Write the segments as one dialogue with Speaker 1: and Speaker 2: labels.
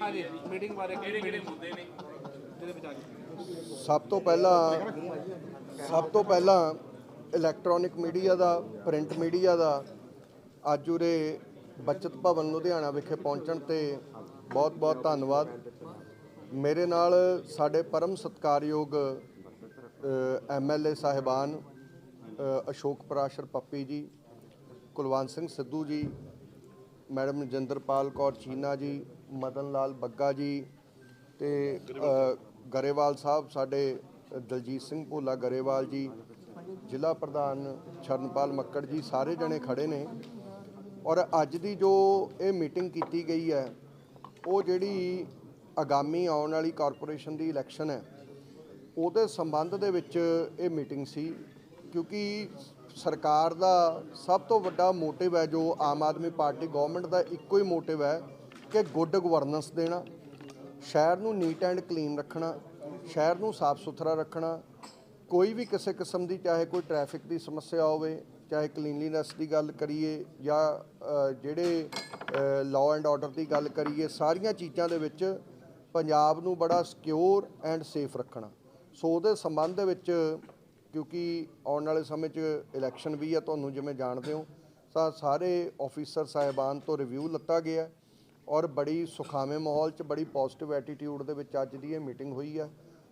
Speaker 1: ਹਾਂਜੀ ਮੀਟਿੰਗ ਬਾਰੇ ਕਿਹੜੇ ਕਿਹੜੇ ਮੁੱਦੇ ਨੇ? ਜਿਹਦੇ ਵਿੱਚ ਆ
Speaker 2: ਸਭ ਤੋਂ ਪਹਿਲਾਂ ਸਭ ਤੋਂ ਪਹਿਲਾਂ ਇਲੈਕਟ੍ਰੋਨਿਕ ਮੀਡੀਆ ਦਾ ਪ੍ਰਿੰਟ ਮੀਡੀਆ ਦਾ ਅੱਜ ਉਰੇ ਬਚਤ ਭਵਨ ਲੁਧਿਆਣਾ ਵਿਖੇ ਪਹੁੰਚਣ ਤੇ ਬਹੁਤ-ਬਹੁਤ ਧੰਨਵਾਦ। ਮੇਰੇ ਨਾਲ ਸਾਡੇ ਪਰਮ ਸਤਕਾਰਯੋਗ ਐਮਐਲਏ ਸਾਹਿਬਾਨ ਅਸ਼ੋਕ ਪਰਾਸ਼ਰ ਪੱਪੀ ਜੀ, ਕੁਲਵੰਤ ਸਿੰਘ ਸਿੱਧੂ ਜੀ ਮੈਡਮ ਨਜਿੰਦਰਪਾਲ ਕੌਰ ਚੀਨਾ ਜੀ, ਮਦਨ ਲਾਲ ਬੱਗਾ ਜੀ ਤੇ ਗਰੇਵਾਲ ਸਾਹਿਬ ਸਾਡੇ, ਦਲਜੀਤ ਸਿੰਘ ਭੋਲਾ ਗਰੇਵਾਲ ਜੀ, ਜ਼ਿਲ੍ਹਾ ਪ੍ਰਧਾਨ ਸ਼ਰਨਪਾਲ ਮੱਕੜ ਜੀ ਸਾਰੇ ਜਣੇ ਖੜੇ ਨੇ। ਔਰ ਅੱਜ ਦੀ ਜੋ ਇਹ ਮੀਟਿੰਗ ਕੀਤੀ ਗਈ ਹੈ, ਉਹ ਜਿਹੜੀ ਆਗਾਮੀ ਆਉਣ ਵਾਲੀ ਕਾਰਪੋਰੇਸ਼ਨ ਦੀ ਇਲੈਕਸ਼ਨ ਹੈ, ਉਹਦੇ ਸੰਬੰਧ ਦੇ ਵਿੱਚ ਇਹ ਮੀਟਿੰਗ ਸੀ, ਕਿਉਂਕਿ ਸਰਕਾਰ ਦਾ ਸਭ ਤੋਂ ਵੱਡਾ ਮੋਟਿਵ ਹੈ, ਜੋ ਆਮ ਆਦਮੀ ਪਾਰਟੀ ਗਵਰਨਮੈਂਟ ਦਾ ਇੱਕੋ ਹੀ ਮੋਟਿਵ ਹੈ, ਕਿ ਗੁੱਡ ਗਵਰਨੈਂਸ ਦੇਣਾ, ਸ਼ਹਿਰ ਨੂੰ ਨੀਟ ਐਂਡ ਕਲੀਨ ਰੱਖਣਾ, ਸ਼ਹਿਰ ਨੂੰ ਸਾਫ਼ ਸੁਥਰਾ ਰੱਖਣਾ, ਕੋਈ ਵੀ ਕਿਸੇ ਕਿਸਮ ਦੀ, ਚਾਹੇ ਕੋਈ ਟ੍ਰੈਫਿਕ ਦੀ ਸਮੱਸਿਆ ਹੋਵੇ, ਚਾਹੇ ਕਲੀਨਲੀਨੈਸ ਦੀ ਗੱਲ ਕਰੀਏ ਜਾਂ ਜਿਹੜੇ ਲਾਅ ਐਂਡ ਆਰਡਰ ਦੀ ਗੱਲ ਕਰੀਏ, ਸਾਰੀਆਂ ਚੀਜ਼ਾਂ ਦੇ ਵਿੱਚ ਪੰਜਾਬ ਨੂੰ ਬੜਾ ਸਿਕਿਉਰ ਐਂਡ ਸੇਫ ਰੱਖਣਾ। ਸੋ ਉਹਦੇ ਸੰਬੰਧ ਦੇ ਵਿੱਚ ਕਿਉਂਕਿ ਆਉਣ ਵਾਲੇ ਸਮੇਂ 'ਚ ਇਲੈਕਸ਼ਨ ਵੀ ਹੈ ਤੁਹਾਨੂੰ ਜਿਵੇਂ ਜਾਣਦੇ ਹੋ, ਤਾਂ ਸਾਰੇ ਆਫੀਸਰ ਸਾਹਿਬਾਨ ਤੋਂ ਰਿਵਿਊ ਲੱਤਾ ਗਿਆ ਔਰ ਬੜੀ ਸੁਖਾਵੇਂ ਮਾਹੌਲ 'ਚ, ਬੜੀ ਪੋਜ਼ਿਟਿਵ ਐਟੀਟਿਊਡ ਦੇ ਵਿੱਚ ਅੱਜ ਦੀ ਇਹ ਮੀਟਿੰਗ ਹੋਈ ਹੈ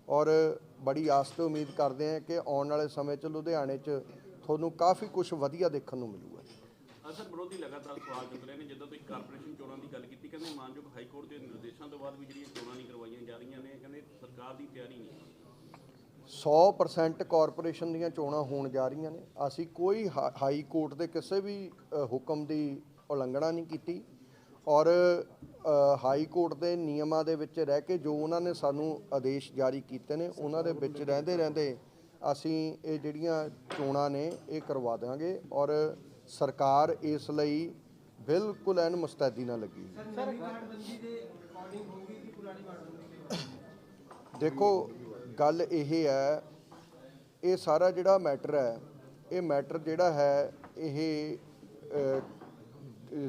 Speaker 2: ਔਰ ਬੜੀ ਆਸ ਤੇ ਉਮੀਦ ਕਰਦੇ ਹਾਂ ਕਿ ਆਉਣ ਵਾਲੇ ਸਮੇਂ 'ਚ ਲੁਧਿਆਣੇ 'ਚ ਤੁਹਾਨੂੰ ਕਾਫੀ ਕੁਝ ਵਧੀਆ ਦੇਖਣ ਨੂੰ ਮਿਲੂਗਾ।
Speaker 3: ਅਸਰ ਵਿਰੋਧੀ ਲਗਾਤਾਰ ਸਵਾਲ ਚੁੱਕ ਰਹੇ ਨੇ, ਜਦੋਂ ਤੁਸੀਂ ਕਾਰਪੋਰੇਸ਼ਨ ਚੋਣਾਂ ਦੀ ਗੱਲ ਕੀਤੀ, ਕਹਿੰਦੇ ਮਾਨਯੋਗ ਹਾਈ ਕੋਰਟ ਦੇ ਨਿਰਦੇਸ਼ਾਂ ਤੋਂ ਬਾਅਦ ਵੀ ਜਿਹੜੀਆਂ ਚੋਣਾਂ ਨਹੀਂ ਕਰਵਾਈਆਂ ਜਾ ਰਹੀਆਂ ਨੇ, ਕਹਿੰਦੇ ਸਰਕਾਰ ਦੀ ਤਿਆਰੀ ਨਹੀਂ।
Speaker 2: 100% ਕਾਰਪੋਰੇਸ਼ਨ ਦੀਆਂ ਚੋਣਾਂ ਹੋਣ ਜਾ ਰਹੀਆਂ ਨੇ ਅਸੀਂ ਕੋਈ ਹਾਈ ਕੋਰਟ ਦੇ ਕਿਸੇ ਵੀ ਹੁਕਮ ਦੀ ਉਲੰਘਣਾ ਨਹੀਂ ਕੀਤੀ ਔਰ ਹਾਈ ਕੋਰਟ ਦੇ ਨਿਯਮਾਂ ਦੇ ਵਿੱਚ ਰਹਿ ਕੇ ਜੋ ਉਹਨਾਂ ਨੇ ਸਾਨੂੰ ਆਦੇਸ਼ ਜਾਰੀ ਕੀਤੇ ਨੇ ਉਹਨਾਂ ਦੇ ਵਿੱਚ ਰਹਿੰਦੇ ਰਹਿੰਦੇ ਅਸੀਂ ਇਹ ਜਿਹੜੀਆਂ ਚੋਣਾਂ ਨੇ ਇਹ ਕਰਵਾ ਦਾਂਗੇ ਔਰ ਸਰਕਾਰ ਇਸ ਲਈ ਬਿਲਕੁਲ ਐਨ ਮੁਸਤੈਦੀ ਨਾਲ ਲੱਗੀ ਹੋਈ ਹੈ। ਦੇਖੋ ਗੱਲ ਇਹ ਹੈ ਇਹ ਸਾਰਾ ਜਿਹੜਾ ਮੈਟਰ ਹੈ ਇਹ ਮੈਟਰ ਜਿਹੜਾ ਹੈ ਇਹ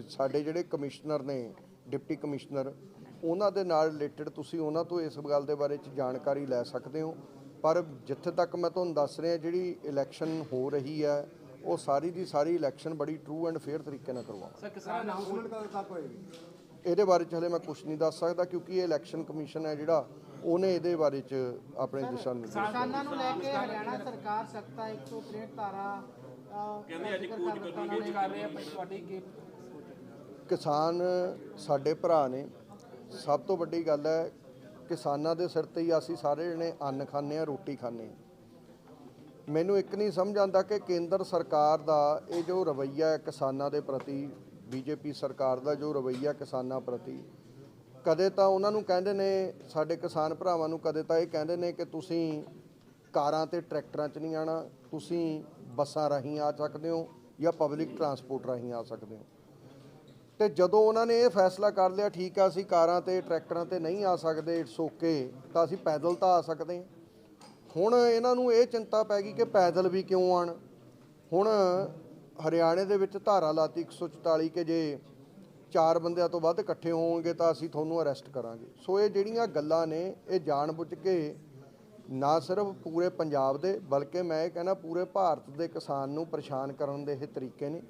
Speaker 2: ਸਾਡੇ ਜਿਹੜੇ ਕਮਿਸ਼ਨਰ ਨੇ ਡਿਪਟੀ ਕਮਿਸ਼ਨਰ ਉਹਨਾਂ ਦੇ ਨਾਲ ਰਿਲੇਟਡ ਤੁਸੀਂ ਉਹਨਾਂ ਤੋਂ ਇਸ ਗੱਲ ਦੇ ਬਾਰੇ ਚ ਜਾਣਕਾਰੀ ਲੈ ਸਕਦੇ ਹੋ। ਪਰ ਜਿੱਥੇ ਤੱਕ ਮੈਂ ਤੁਹਾਨੂੰ ਦੱਸ ਰਿਹਾ ਜਿਹੜੀ ਇਲੈਕਸ਼ਨ ਹੋ ਰਹੀ ਹੈ ਉਹ ਸਾਰੀ ਦੀ ਸਾਰੀ ਇਲੈਕਸ਼ਨ ਬੜੀ ਟਰੂ ਐਂਡ ਫੇਅਰ ਤਰੀਕੇ ਨਾਲ ਕਰਵਾਵਾਂਗੇ।
Speaker 1: ਸਰ ਕਿਸਾਨ
Speaker 4: ਅਨਾਉਂਸਮੈਂਟ ਕਦੋਂ ਤੱਕ ਹੋਏਗੀ?
Speaker 2: ਇਹਦੇ ਬਾਰੇ ਚ ਹਲੇ ਮੈਂ ਕੁਝ ਨਹੀਂ ਦੱਸ ਸਕਦਾ ਕਿਉਂਕਿ ਇਹ ਇਲੈਕਸ਼ਨ ਕਮਿਸ਼ਨ ਹੈ ਜਿਹੜਾ ਉਹਨੇ ਇਹਦੇ ਬਾਰੇ ਚ ਆਪਣੇ ਦਿਸ਼ਾ ਨਿਰਦੇਸ਼
Speaker 4: ਕਿਸਾਨਾਂ ਨੂੰ ਲੈ ਕੇ ਹਰਿਆਣਾ ਸਰਕਾਰ ਸਖਤਾ 163 ਧਾਰਾ
Speaker 3: ਕਹਿੰਦੇ ਅੱਜ ਕੂਚ
Speaker 4: ਕਰ-
Speaker 1: ਰਹੇ ਆ ਪਰ ਤੁਹਾਡੀ ਕੀ
Speaker 2: ਕਿਸਾਨ ਸਾਡੇ ਭਰਾ ਨੇ। ਸਭ ਤੋਂ ਵੱਡੀ ਗੱਲ ਹੈ ਕਿਸਾਨਾਂ ਦੇ ਸਿਰ ਤੇ ਹੀ ਅਸੀਂ ਸਾਰੇ ਜਣੇ ਅੰਨ ਖਾਂਦੇ ਆ ਰੋਟੀ ਖਾਂਦੇ ਮੈਨੂੰ ਇੱਕ ਨਹੀਂ ਸਮਝ ਆਉਂਦਾ ਕਿ ਕੇਂਦਰ ਸਰਕਾਰ ਦਾ ਇਹ ਜੋ ਰਵੱਈਆ ਹੈ ਕਿਸਾਨਾਂ ਦੇ ਪ੍ਰਤੀ ਬੀਜੇਪੀ ਸਰਕਾਰ ਦਾ ਜੋ ਰਵੱਈਆ ਕਿਸਾਨਾਂ ਪ੍ਰਤੀ ਕਦੇ ਤਾਂ ਉਹਨਾਂ ਨੂੰ ਕਹਿੰਦੇ ਨੇ, ਸਾਡੇ ਕਿਸਾਨ ਭਰਾਵਾਂ ਨੂੰ ਕਦੇ ਤਾਂ ਇਹ ਕਹਿੰਦੇ ਨੇ ਕਿ ਤੁਸੀਂ ਕਾਰਾਂ ਤੇ ਟਰੈਕਟਰਾਂ 'ਚ ਨਹੀਂ ਆਣਾ ਤੁਸੀਂ ਬੱਸਾਂ ਰਾਹੀਂ ਆ ਸਕਦੇ ਹੋ ਜਾਂ ਪਬਲਿਕ ਟਰਾਂਸਪੋਰਟ ਰਾਹੀਂ ਆ ਸਕਦੇ ਹੋ। ਤੇ ਜਦੋਂ ਉਹਨਾਂ ਨੇ ਇਹ ਫੈਸਲਾ ਕਰ ਲਿਆ, ਠੀਕ ਆ, ਅਸੀਂ ਕਾਰਾਂ ਤੇ, ਟਰੈਕਟਰਾਂ ਤੇ ਨਹੀਂ ਆ ਸਕਦੇ ਇਟਸ ਓਕੇ ਤਾਂ ਅਸੀਂ ਪੈਦਲ ਤਾਂ ਆ ਸਕਦੇ ਹਾਂ। ਹੁਣ ਇਹਨਾਂ ਨੂੰ ਇਹ ਚਿੰਤਾ ਪੈ ਗਈ ਕਿ ਪੈਦਲ ਵੀ ਕਿਉਂ ਆਣ ਹੁਣ ਹਰਿਆਣੇ ਦੇ ਵਿੱਚ ਧਾਰਾ ਲਾਤੀ 144 ਕਿ ਜੇ ਚਾਰ ਬੰਦਿਆਂ ਤੋਂ ਵੱਧ ਇਕੱਠੇ ਹੋਣਗੇ ਤਾਂ ਅਸੀਂ ਤੁਹਾਨੂੰ ਅਰੈਸਟ ਕਰਾਂਗੇ। ਸੋ ਇਹ ਜਿਹੜੀਆਂ ਗੱਲਾਂ ਨੇ ਇਹ ਜਾਣਬੁੱਝ ਕੇ ਨਾ ਸਿਰਫ ਪੂਰੇ ਪੰਜਾਬ ਦੇ ਬਲਕਿ ਮੈਂ ਇਹ ਕਹਿੰਦਾ ਪੂਰੇ ਭਾਰਤ ਦੇ ਕਿਸਾਨ ਨੂੰ ਪਰੇਸ਼ਾਨ ਕਰਨ ਦੇ ਇਹ ਤਰੀਕੇ ਨੇ।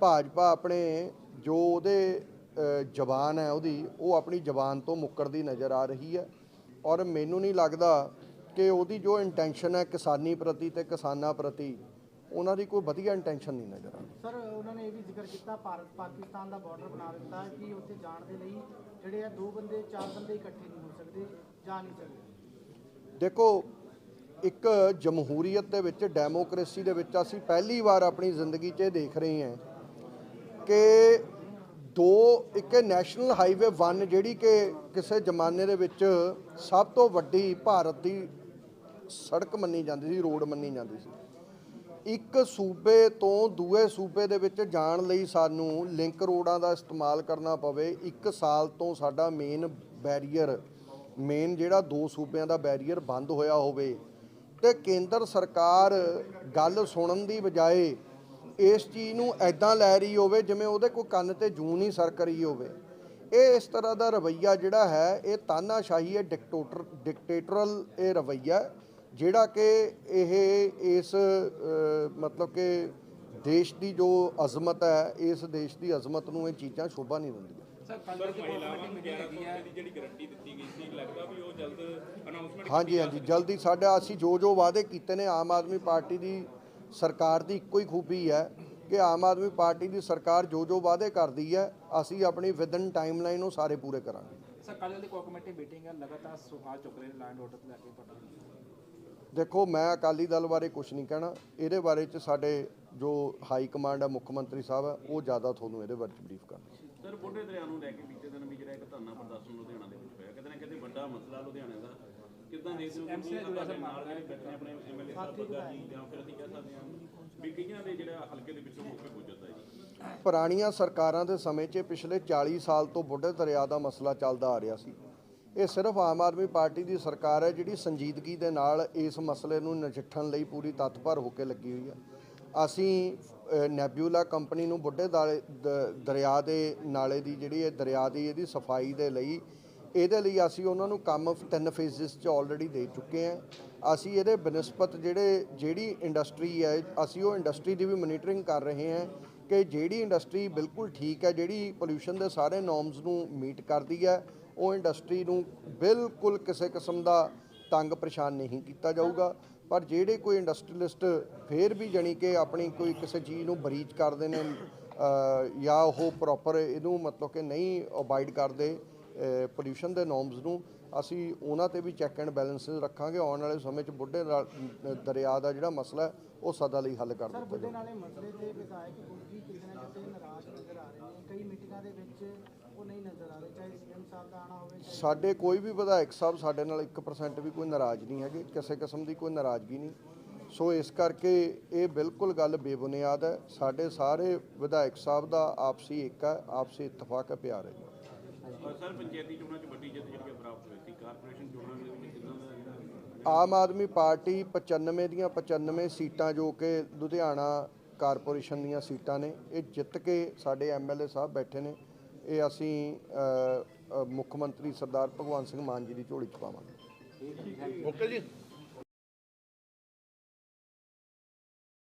Speaker 2: ਭਾਜਪਾ ਆਪਣੇ ਜੋ ਉਹਦੇ ਅ, ਜ਼ਬਾਨ ਹੈ ਉਹਦੀ ਉਹ ਆਪਣੀ ਜ਼ਬਾਨ ਤੋਂ ਮੁੱਕਰਦੀ ਨਜ਼ਰ ਆ ਰਹੀ ਹੈ। ਔਰ ਮੈਨੂੰ ਨਹੀਂ ਲੱਗਦਾ ਕਿ ਉਹਦੀ ਜੋ ਇੰਟੈਂਸ਼ਨ ਹੈ ਕਿਸਾਨੀ ਪ੍ਰਤੀ ਤੇ ਕਿਸਾਨਾਂ ਪ੍ਰਤੀ ਉਹਨਾਂ ਦੀ ਕੋਈ ਵਧੀਆ ਇੰਟੈਂਸ਼ਨ ਨਹੀਂ ਨਜ਼ਰ ਆ ਰਹੀ
Speaker 4: ਸਰ ਉਹਨਾਂ ਨੇ ਇਹ ਵੀ ਜ਼ਿਕਰ ਕੀਤਾ ਭਾਰਤ ਪਾਕਿਸਤਾਨ ਦਾ ਬਾਰਡਰ ਬਣਾ ਦਿੱਤਾ ਕਿ ਉੱਥੇ ਜਾਣ ਦੇ ਲਈ ਜਿਹੜੇ ਆ ਦੋ ਬੰਦੇ ਚਾਰ ਬੰਦੇ ਇਕੱਠੇ ਨਹੀਂ ਹੋ ਸਕਦੇ ਜਾ ਨਹੀਂ ਸਕਦੇ।
Speaker 2: ਦੇਖੋ ਇੱਕ ਜਮਹੂਰੀਅਤ ਦੇ ਵਿੱਚ ਡੈਮੋਕ੍ਰੇਸੀ ਦੇ ਵਿੱਚ ਅਸੀਂ ਪਹਿਲੀ ਵਾਰ ਆਪਣੀ ਜ਼ਿੰਦਗੀ 'ਚ ਇਹ ਦੇਖ ਰਹੇ ਹਾਂ ਕਿ ਦੋ ਇੱਕ ਨੈਸ਼ਨਲ ਹਾਈਵੇ 1 ਜਿਹੜੀ ਕਿ ਕਿਸੇ ਜ਼ਮਾਨੇ ਦੇ ਵਿੱਚ ਸਭ ਤੋਂ ਵੱਡੀ ਭਾਰਤ ਦੀ ਸੜਕ ਮੰਨੀ ਜਾਂਦੀ ਸੀ ਰੋਡ ਮੰਨੀ ਜਾਂਦੀ ਸੀ। ਇੱਕ ਸੂਬੇ ਤੋਂ ਦੂਏ ਸੂਬੇ ਦੇ ਵਿੱਚ ਜਾਣ ਲਈ ਸਾਨੂੰ ਲਿੰਕ ਰੋਡਾਂ ਦਾ ਇਸਤੇਮਾਲ ਕਰਨਾ ਪਵੇ। ਇੱਕ ਸਾਲ ਤੋਂ ਸਾਡਾ ਮੇਨ ਬੈਰੀਅਰ ਮੇਨ ਜਿਹੜਾ ਦੋ ਸੂਬਿਆਂ ਦਾ ਬੈਰੀਅਰ ਬੰਦ ਹੋਇਆ ਹੋਵੇ। ਤੇ ਕੇਂਦਰ ਸਰਕਾਰ ਗੱਲ ਸੁਣਨ ਦੀ ਬਜਾਏ ਇਸ ਚੀਜ਼ ਨੂੰ ਐਦਾਂ ਲੈ ਰਹੀ ਹੋਵੇ ਜਿਵੇਂ ਉਹਦੇ ਕੋਈ ਕੰਨ ਤੇ ਜੂੰ ਨਹੀਂ ਸਰਕ ਰਹੀ ਹੋਵੇ। ਇਹ ਇਸ ਤਰ੍ਹਾਂ ਦਾ ਰਵਈਆ ਜਿਹੜਾ ਹੈ, ਇਹ ਤਾਨਾਸ਼ਾਹੀ ਹੈ ਡਿਕਟੇਟਰ ਡਿਕਟੇਟਰਲ ਇਹ ਰਵਈਆ। ਜਿਹੜਾ ਕਿ ਇਹ ਇਸ ਮਤਲਬ ਕਿ ਦੇਸ਼ ਦੀ ਜੋ ਅਜ਼ਮਤ ਹੈ ਇਸ ਦੇਸ਼ ਦੀ ਅਜ਼ਮਤ ਨੂੰ ਇਹ ਚੀਜ਼ਾਂ ਸ਼ੋਭਾ ਨਹੀਂ ਦਿੰਦੀਆਂ।
Speaker 1: ਸਰ ਮਹਿਲਾਵਾਂ ਨੂੰ 1100 ਦੀ ਜਿਹੜੀ ਗਾਰੰਟੀ ਦਿੱਤੀ ਗਈ ਸੀ ਲੱਗਦਾ ਵੀ ਉਹ ਜਲਦ ਅਨਾਉਂਸਮੈਂਟ
Speaker 2: ਹਾਂਜੀ ਹਾਂਜੀ ਜਲਦੀ ਸਾਡਾ ਅਸੀਂ ਜੋ ਜੋ ਵਾਅਦੇ ਕੀਤੇ ਨੇ ਆਮ ਆਦਮੀ ਪਾਰਟੀ ਦੀ ਸਰਕਾਰ ਦੀ ਇੱਕੋ ਹੀ ਖੂਬੀ ਹੈ ਕਿ ਆਮ ਆਦਮੀ ਪਾਰਟੀ ਦੀ ਸਰਕਾਰ ਜੋ ਜੋ ਵਾਅਦੇ ਕਰਦੀ ਹੈ ਅਸੀਂ ਆਪਣੀ ਵਿਦਨ ਟਾਈਮਲਾਈਨ ਉਹ ਸਾਰੇ ਪੂਰੇ ਕਰਾਂਗੇ।
Speaker 5: ਸਰ ਕੱਲ੍ਹ ਦੀ ਕਮੇਟੀ ਮੀਟਿੰਗ ਹੈ ਲਗਾਤਾਰ ਸਵਾਲ ਚੁੱਕ ਰਹੇ ਨੇ ਲੈਂਡ ਆਰਡਰ ਤੋਂ ਲੈ ਕੇ ਪਤਾ
Speaker 2: ਦੇਖੋ ਮੈਂ ਅਕਾਲੀ ਦਲ ਬਾਰੇ ਕੁਝ ਨਹੀਂ ਕਹਿਣਾ। ਇਹਦੇ ਬਾਰੇ ਚ ਸਾਡੇ ਜੋ ਹਾਈ ਕਮਾਂਡ ਹੈ ਮੁੱਖ ਮੰਤਰੀ ਸਾਹਿਬ ਹੈ ਉਹ ਜ਼ਿਆਦਾ ਤੁਹਾਨੂੰ ਇਹਦੇ ਬਾਰੇ ਚ ਬਰੀਫ ਕਰਨਗੇ।
Speaker 3: ਸਰ ਬੁੱਢੇ ਦਰਿਆ ਨੂੰ ਲੈ ਕੇ ਬੀਤੇ ਦਿਨ ਵੀ ਜਿਹੜਾ ਇੱਕ ਧਰਨਾ ਪ੍ਰਦਰਸ਼ਨ ਲੁਧਿਆਣਾ ਦੇ ਵਿੱਚ ਹੋਇਆ। ਕਿਤੇ ਨਾ ਕਿਤੇ ਵੱਡਾ ਮਸਲਾ ਲੁਧਿਆਣੇ ਦਾ। ਕਿਦਾਂ ਹੋ ਕਿ ਤੁਹਾਡੇ ਨਾਲ ਜਿਹੜੇ ਬੈਠੇ ਆਪਣੇ ਐਮਐਲਏ ਸਾਹਿਬ ਬੱਗਾ ਜੀ ਜਾਂ ਫਿਰ ਅਸੀਂ ਕਹਿ ਸਕਦੇ ਹਾਂ ਵੀ ਕਈਆਂ ਦੇ ਜਿਹੜਾ ਹਲਕੇ ਦੇ ਵਿੱਚੋਂ ਹੋ ਕੇ ਗੁਜ਼ਰਦਾ ਹੈ ਜੀ।
Speaker 2: ਪੁਰਾਣੀਆਂ ਸਰਕਾਰਾਂ ਦੇ ਸਮੇਂ 'ਚ ਪਿਛਲੇ 40 ਸਾਲ ਤੋਂ ਬੁੱਢੇ ਦਰਿਆ ਦਾ ਮਸਲਾ ਚੱਲਦਾ ਆ ਰਿਹਾ ਸੀ। ਇਹ ਸਿਰਫ ਆਮ ਆਦਮੀ ਪਾਰਟੀ ਦੀ ਸਰਕਾਰ ਹੈ ਜਿਹੜੀ ਸੰਜੀਦਗੀ ਦੇ ਨਾਲ ਇਸ ਮਸਲੇ ਨੂੰ ਨਜਿੱਠਣ ਲਈ ਪੂਰੀ ਤਤਪਰ ਹੋ ਕੇ ਲੱਗੀ ਹੋਈ ਹੈ ਅਸੀਂ ਨੈਬਿਊਲਾ ਕੰਪਨੀ ਨੂੰ ਬੁੱਢੇ ਦਾਲੇ- ਦ- ਦਰਿਆ ਦੇ ਨਾਲੇ ਦੀ ਜਿਹੜੀ ਇਹ ਦਰਿਆ ਦੀ ਇਹਦੀ ਸਫ਼ਾਈ ਦੇ ਲਈ, ਇਹਦੇ ਲਈ ਅਸੀਂ ਉਹਨਾਂ ਨੂੰ ਕੰਮ ਤਿੰਨ ਫੇਜ਼ਸ 'ਚ ਆਲਰੇਡੀ ਦੇ ਚੁੱਕੇ ਹਾਂ ਅਸੀਂ ਇਹਦੇ ਬਨਸਪਤ ਜਿਹੜੇ, ਜਿਹੜੀ ਇੰਡਸਟਰੀ ਹੈ, ਅਸੀਂ ਉਹ ਇੰਡਸਟਰੀ ਦੀ ਵੀ ਮੋਨੀਟਰਿੰਗ ਕਰ ਰਹੇ ਹਾਂ ਕਿ ਜਿਹੜੀ ਇੰਡਸਟਰੀ ਬਿਲਕੁਲ ਠੀਕ ਹੈ ਜਿਹੜੀ ਪੋਲਿਊਸ਼ਨ ਦੇ ਸਾਰੇ ਨੋਰਮਸ ਨੂੰ ਮੀਟ ਕਰਦੀ ਹੈ ਉਹ ਇੰਡਸਟਰੀ ਨੂੰ ਬਿਲਕੁਲ ਕਿਸੇ ਕਿਸਮ ਦਾ ਤੰਗ ਪਰੇਸ਼ਾਨ ਨਹੀਂ ਕੀਤਾ ਜਾਊਗਾ। ਪਰ ਜਿਹੜੇ ਕੋਈ ਇੰਡਸਟਰੀਲਿਸਟ ਫੇਰ ਵੀ ਜਾਣੀ ਕਿ ਆਪਣੀ ਕੋਈ ਕਿਸੇ ਚੀਜ਼ ਨੂੰ ਬਰੀਚ ਕਰਦੇ ਨੇ ਜਾਂ ਉਹ ਪ੍ਰੋਪਰ ਇਹਨੂੰ ਮਤਲਬ ਕਿ ਨਹੀਂ ਅਬਾਈਡ ਕਰਦੇ ਪੋਲਿਊਸ਼ਨ ਦੇ ਨੋਰਮਸ ਨੂੰ ਅਸੀਂ ਉਹਨਾਂ ਤੇ ਵੀ ਚੈੱਕ ਐਂਡ ਬੈਲੈਂਸਸ ਰੱਖਾਂਗੇ। ਆਉਣ ਵਾਲੇ ਸਮੇਂ 'ਚ ਬੁੱਢੇ ਦਰਿਆ ਦਾ ਜਿਹੜਾ ਮਸਲਾ ਉਹ ਸਦਾ ਲਈ ਹੱਲ ਕਰ
Speaker 4: ਸਰ
Speaker 2: ਦਿੱਤਾ
Speaker 4: ਬੁੱਢੇ
Speaker 2: ਜਾਊਗਾ।
Speaker 4: ਨਾਲੇ ਮਸਲੇ ਤੇ ਵਿਧਾਇਕ ਗੁਰਜੀ ਕਿਤੇ ਨਾ ਕਿਤੇ ਨਾਰਾਜ਼ ਨਜ਼ਰ ਆ ਰਹੇ ਨੇ। ਕਈ ਮੀਟਿੰਗਾਂ ਦੇ ਵਿੱਚ ਉਹ ਨਹੀਂ ਨਜ਼ਰ ਆ ਰਹੇ। ਚਾਹੇ ਸੀਐਮ ਸਾਹਿਬ ਦਾ ਆਣਾ ਹੋਵੇ ਚਾਹੇ
Speaker 2: ਸਾਡੇ ਕੋਈ ਵੀ ਵਿਧਾਇਕ ਸਾਹਿਬ ਸਾਡੇ ਨਾਲ 1% ਵੀ ਕੋਈ ਨਾਰਾਜ਼ ਨਹੀਂ ਹੈਗੇ। ਕਿਸੇ ਕਿਸਮ ਦੀ ਕੋਈ ਨਾਰਾਜ਼ਗੀ ਨਹੀਂ। ਸੋ ਇਸ ਕਰਕੇ ਇਹ ਬਿਲਕੁਲ ਗੱਲ ਬੇਬੁਨਿਆਦ ਹੈ। ਸਾਡੇ ਸਾਰੇ ਵਿਧਾਇਕ ਸਾਹਿਬ ਦਾ ਆਪਸੀ ਇੱਕ ਹੈ ਆਪਸੀ ਇਤਫਾਕ ਹੈ ਪਿਆਰ ਹੈ। ਜੀ
Speaker 3: ਔਰ ਸਰ ਪੰਚਾਇਤੀ ਚੋਣਾਂ 'ਚ ਵੱਡੀ ਜਿੱਤ ਜਿਹੜੀ ਕਿ ਪ੍ਰਾਪਤ ਹੋਈ ਸੀ। ਕਾਰਪੋਰੇਸ਼ਨ ਚੋਣਾਂ ਦੇ ਵਿੱਚ ਕਿਦਾਂ ਦਾ ਜਿਹੜਾ
Speaker 2: ਆਮ ਆਦਮੀ ਪਾਰਟੀ 95 ਦੀਆਂ 95 ਸੀਟਾਂ ਜੋ ਕਿ ਲੁਧਿਆਣਾ ਕਾਰਪੋਰੇਸ਼ਨ ਦੀਆਂ ਸੀਟਾਂ ਨੇ, ਇਹ ਜਿੱਤ ਕੇ ਸਾਡੇ ਐਮਐਲਏ ਸਾਹਿਬ ਬੈਠੇ ਨੇ, ਇਹ ਅਸੀਂ ਮੁੱਖ ਮੰਤਰੀ ਸਰਦਾਰ ਭਗਵੰਤ ਸਿੰਘ ਮਾਨ ਜੀ ਦੀ ਝੋਲੀ ਚ ਪਾਵਾਂਗੇ।
Speaker 1: ਓਕੇ ਜੀ।